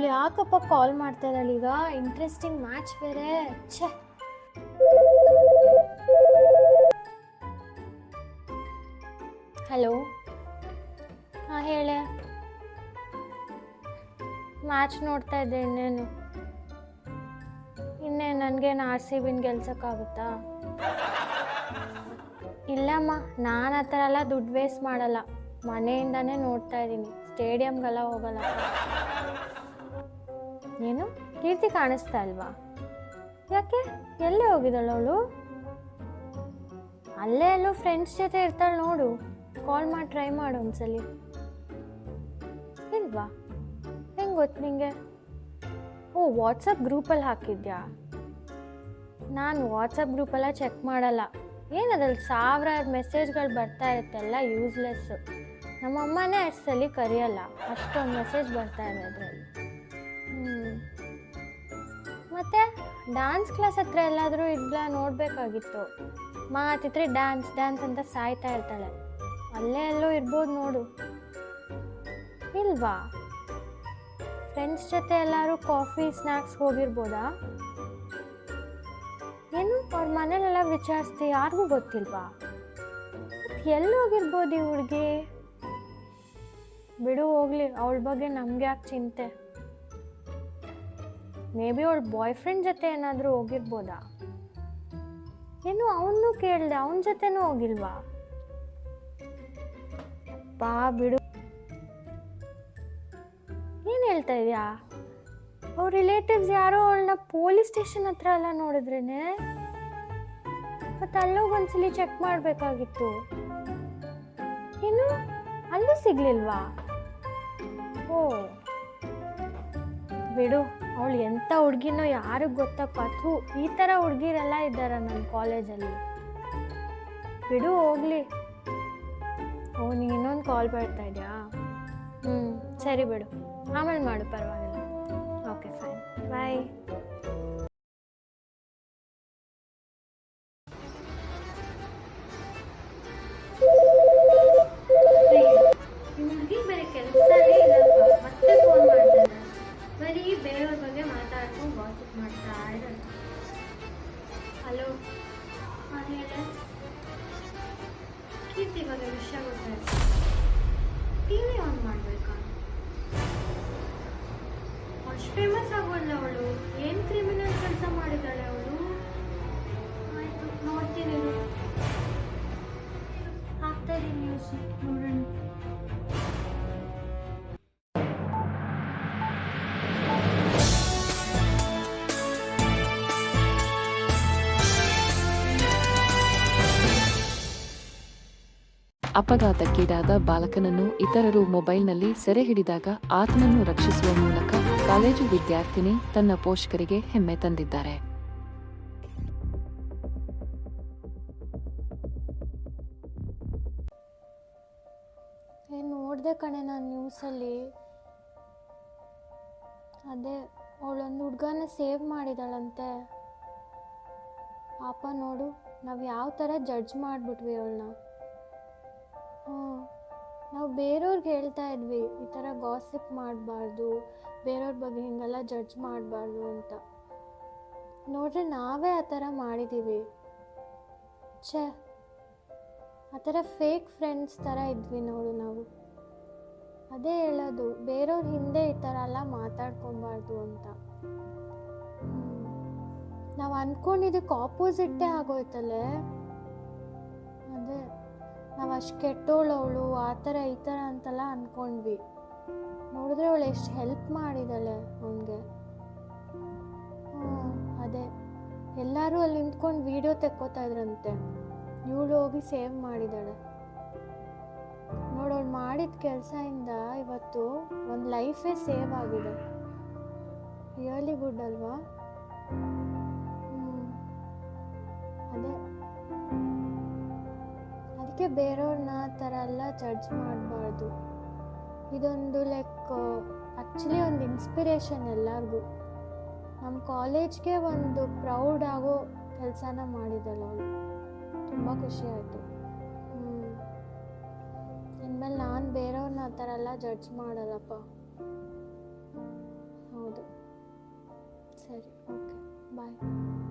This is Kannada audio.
ಯಾಕಪ್ಪ ಕಾಲ್ ಮಾಡ್ತಾ ಇದ್ದಾಳೆ? ಈಗ ಇಂಟ್ರೆಸ್ಟಿಂಗ್ ಮ್ಯಾಚ್ ಬೇರೆ. ಛೆ. ಹಲೋ ಹಾಂ, ಹೇಳೆ. ಮ್ಯಾಚ್ ನೋಡ್ತಾ ಇದ್ದೆ ಇನ್ನೇನು. ಇನ್ನೇನು ನನಗೇನು ಆರ್ ಸಿ ಬಿನ್ ಗೆಲ್ಸೋಕ್ಕಾಗುತ್ತಾ? ಇಲ್ಲಮ್ಮ, ನಾನು ಆ ಥರ ಎಲ್ಲ ದುಡ್ಡು ವೇಸ್ಟ್ ಮಾಡಲ್ಲ. ಮನೆಯಿಂದನೇ ನೋಡ್ತಾ ಇದ್ದೀನಿ. ಸ್ಟೇಡಿಯಂಗೆಲ್ಲ ಹೋಗಲ್ಲ. ಏನು ಕೀರ್ತಿ ಕಾಣಿಸ್ತಾ ಇಲ್ವಾ? ಯಾಕೆ? ಎಲ್ಲಿ ಹೋಗಿದ್ದಾಳು ಅವಳು? ಅಲ್ಲೇ ಎಲ್ಲೋ ಫ್ರೆಂಡ್ಸ್ ಜೊತೆ ಇರ್ತಾಳೆ ನೋಡು. ಕಾಲ್ ಮಾಡಿ ಟ್ರೈ ಮಾಡು ಒಂದ್ಸಲಿ. ಇಲ್ವಾ? ಹೆಂಗೆ ಗೊತ್ತು ನಿಂಗೆ? ಓ ವಾಟ್ಸಪ್ ಗ್ರೂಪಲ್ಲಿ ಹಾಕಿದ್ಯಾ? ನಾನು ವಾಟ್ಸಪ್ ಗ್ರೂಪೆಲ್ಲ ಚೆಕ್ ಮಾಡಲ್ಲ. ಏನದಲ್ಲಿ ಸಾವಿರಾರು ಮೆಸೇಜ್ಗಳು ಬರ್ತಾ ಇರುತ್ತೆ, ಎಲ್ಲ ಯೂಸ್ಲೆಸ್ಸು ನಮ್ಮಮ್ಮನೇ ಅಷ್ಟು ಸಲ ಕರೆಯಲ್ಲ. ಅಷ್ಟೊಂದು ಮೆಸೇಜ್ ಬರ್ತಾ ಇದೆ ಅದರಲ್ಲಿ. ಮತ್ತು ಡ್ಯಾನ್ಸ್ ಕ್ಲಾಸ್ ಹತ್ರ ಎಲ್ಲಾದರೂ ಇದ್ಲ ನೋಡಬೇಕಾಗಿತ್ತು. ಮಾತಿದ್ರೆ ಡ್ಯಾನ್ಸ್ ಡ್ಯಾನ್ಸ್ ಅಂತ ಸಾಯ್ತಾ ಇರ್ತಾಳೆ. ಅಲ್ಲೇ ಎಲ್ಲೋ ಇರ್ಬೋದು ನೋಡು. ಇಲ್ವಾ? ಫ್ರೆಂಡ್ಸ್ ಜೊತೆ ಎಲ್ಲರೂ ಕಾಫಿ ಸ್ನ್ಯಾಕ್ಸ್ ಹೋಗಿರ್ಬೋದಾ? ಏನು ಅವ್ರ ಮನೇಲೆಲ್ಲ ವಿಚಾರಿಸ್ತಿ ಯಾರಿಗೂ ಗೊತ್ತಿಲ್ವಾ? ಎಲ್ಲಿ ಹೋಗಿರ್ಬೋದು ಈ ಹುಡುಗಿ. ಬಿಡು ಹೋಗ್ಲಿ, ಅವಳ ಬಗ್ಗೆ ನಮ್ಗೆ ಯಾಕೆ ಚಿಂತೆ. ಮೇ ಬಿ ಅವಳ ಬಾಯ್ ಫ್ರೆಂಡ್ ಜೊತೆ ಏನಾದರೂ ಹೋಗಿರ್ಬೋದಾ? ಏನು ಅವನು ಕೇಳಿದೆ, ಅವನ ಜೊತೆನೂ ಹೋಗಿಲ್ವಾ? ಬಾ ಬಿಡು. ಏನು ಹೇಳ್ತಾ ಇದೆಯಾ? ಅವ್ರ ರಿಲೇಟಿವ್ಸ್ ಯಾರೋ ಅವಳನ್ನ ಪೊಲೀಸ್ ಸ್ಟೇಷನ್ ಹತ್ರ ಎಲ್ಲ ನೋಡಿದ್ರೇನೆ? ಮತ್ತೆ ಅಲ್ಲೋಗಿ ಒಂದ್ಸಲಿ ಚೆಕ್ ಮಾಡಬೇಕಾಗಿತ್ತು. ಏನು ಅಲ್ಲೂ ಸಿಗ್ಲಿಲ್ವಾ? ಓ. ಬಿಡು. ಅವಳು ಎಂಥ ಹುಡುಗಿನೋ ಯಾರಿಗೆ ಗೊತ್ತಪ್ಪ? ಥೂ, ಈ ಥರ ಹುಡುಗಿರೆಲ್ಲ ಇದ್ದಾರ ನನ್ನ ಕಾಲೇಜಲ್ಲಿ? ಬಿಡು, ಹೋಗ್ಲಿ. ಓ, ನೀನು ಇನ್ನೊಂದು ಕಾಲ್ ಬರ್ತಾ ಇದೆಯಾ? ಹ್ಞೂ ಸರಿ ಬಿಡು. ಆಮೇಲೆ ಮಾಡು, ಪರವಾಗಿಲ್ಲ. Okay fine bye hello. ಹೇಳ. ಕೀರ್ತಿ ಬಗ್ಗೆ ವಿಷಯ ಗೊತ್ತಾಯ್ತು. ಟಿ ವಿ ಆನ್ ಮಾಡಬೇಕಾ? ಅಷ್ಟು ಫೇಮಸ್ ಆಗೋಲ್ಲ ಅವಳು. ಏನು ಕ್ರಿಮಿನಲ್ ಕೆಲಸ ಮಾಡಿದ್ದಾಳೆ ಅವಳು? ಆಯಿತು, ನೋಡ್ತೀನಿ. ಇರು. ಹಾಕ್ತಾ ಇದೀನಿ ನ್ಯೂಸ್ ನೋಡೋಣ. ಅಪಘಾತಕ್ಕೀಡಾದ ಬಾಲಕನನ್ನು ಇತರರು ಮೊಬೈಲ್ನಲ್ಲಿ ಸೆರೆ ಹಿಡಿದಾಗ ಆತನನ್ನು ರಕ್ಷಿಸುವ ಮೂಲಕ ಕಾಲೇಜು ವಿದ್ಯಾರ್ಥಿನಿ ತನ್ನ ಪೋಷಕರಿಗೆ ಹೆಮ್ಮೆ ತಂದಿದ್ದಾರೆ. ನೋಡಿದೆ ಕಣೆ ನಾನು ನ್ಯೂಸಲ್ಲಿ ಅದೇ ಅವಳೊಂದು ಹುಡುಗನ ಸೇವ್ ಮಾಡಿದಾಳಂತೆ. ಪಾಪ ನೋಡು, ನಾವು ಯಾವ ಥರ ಜಡ್ಜ್ ಮಾಡಿಬಿಟ್ವಿ ಅವಳನ್ನ ಬೇರೆಯವ್ರಿಗೆ ಹೇಳ್ತಾ ಇದ್ವಿ, ಈ ಥರ ಗಾಸಿಪ್ ಮಾಡಬಾರ್ದು, ಬೇರೆಯವ್ರ ಬಗ್ಗೆ ಹಿಂಗೆಲ್ಲ ಜಡ್ಜ್ ಮಾಡಬಾರ್ದು ಅಂತ. ನೋಡ್ರಿ, ನಾವೇ ಆ ಥರ ಮಾಡಿದ್ದೀವಿ ಛೇ, ಆ ಥರ ಫೇಕ್ ಫ್ರೆಂಡ್ಸ್ ಥರ ಇದ್ವಿ ನೋಡು ನಾವು. ಅದೇ ಹೇಳೋದು, ಬೇರೆಯವ್ರ ಹಿಂದೆ ಈ ಥರ ಎಲ್ಲ ಮಾತಾಡ್ಕೊಬಾರ್ದು ಅಂತ. ನಾವು ಅಂದ್ಕೊಂಡಿದ್ದಕ್ಕೆ ಆಪೋಸಿಟ್ಟೇ ಆಗೋಯ್ತಲ್ಲೇ? ಅದೇ. ನಾವು ಅಷ್ಟು ಕೆಟ್ಟೋಳವಳು ಆ ಥರ ಈ ಥರ ಅಂತೆಲ್ಲ ಅಂದ್ಕೊಂಡ್ವಿ ನೋಡಿದ್ರೆ ಅವಳು ಎಷ್ಟು ಹೆಲ್ಪ್ ಮಾಡಿದ್ದಾಳೆ ಅವನಿಗೆ ಹ್ಞೂ ಅದೇ. ಎಲ್ಲರೂ ಅಲ್ಲಿ ನಿಂತ್ಕೊಂಡು ವೀಡಿಯೋ ತೆಕ್ಕೋತಾ ಇದ್ರಂತೆ. ಇವಳು ಹೋಗಿ ಸೇವ್ ಮಾಡಿದ್ದಾಳೆ ನೋಡೋಳು ಮಾಡಿದ ಕೆಲಸದಿಂದ ಇವತ್ತು ಒಂದು ಲೈಫೇ ಸೇವ್ ಆಗಿದೆ. ರಿಯಲಿ ಗುಡ್ ಅಲ್ವಾ? ಬೇರೆಯವ್ರನ್ನ ಆ ಥರ ಎಲ್ಲ ಜಡ್ಜ್ ಮಾಡಬಾರ್ದು. ಇದೊಂದು ಲೈಕ್ ಆ್ಯಕ್ಚುಲಿ ಒಂದು ಇನ್ಸ್ಪಿರೇಷನ್ ಎಲ್ಲರಿಗೂ. ನಮ್ಮ ಕಾಲೇಜ್ಗೆ ಒಂದು ಪ್ರೌಡ್ ಆಗೋ ಕೆಲಸನ ಮಾಡಿದ್ದಾಳೆ ಅವಳು. ತುಂಬ ಖುಷಿ ಆಯಿತು. ಹ್ಞೂ ಇನ್ಮೇಲೆ ನಾನು ಬೇರೆಯವ್ರನ್ನ ಆ ಥರ ಎಲ್ಲ ಜಡ್ಜ್ ಮಾಡಲ್ಲಪ್ಪ. ಹೌದು. ಸರಿ ಓಕೆ ಬಾಯ್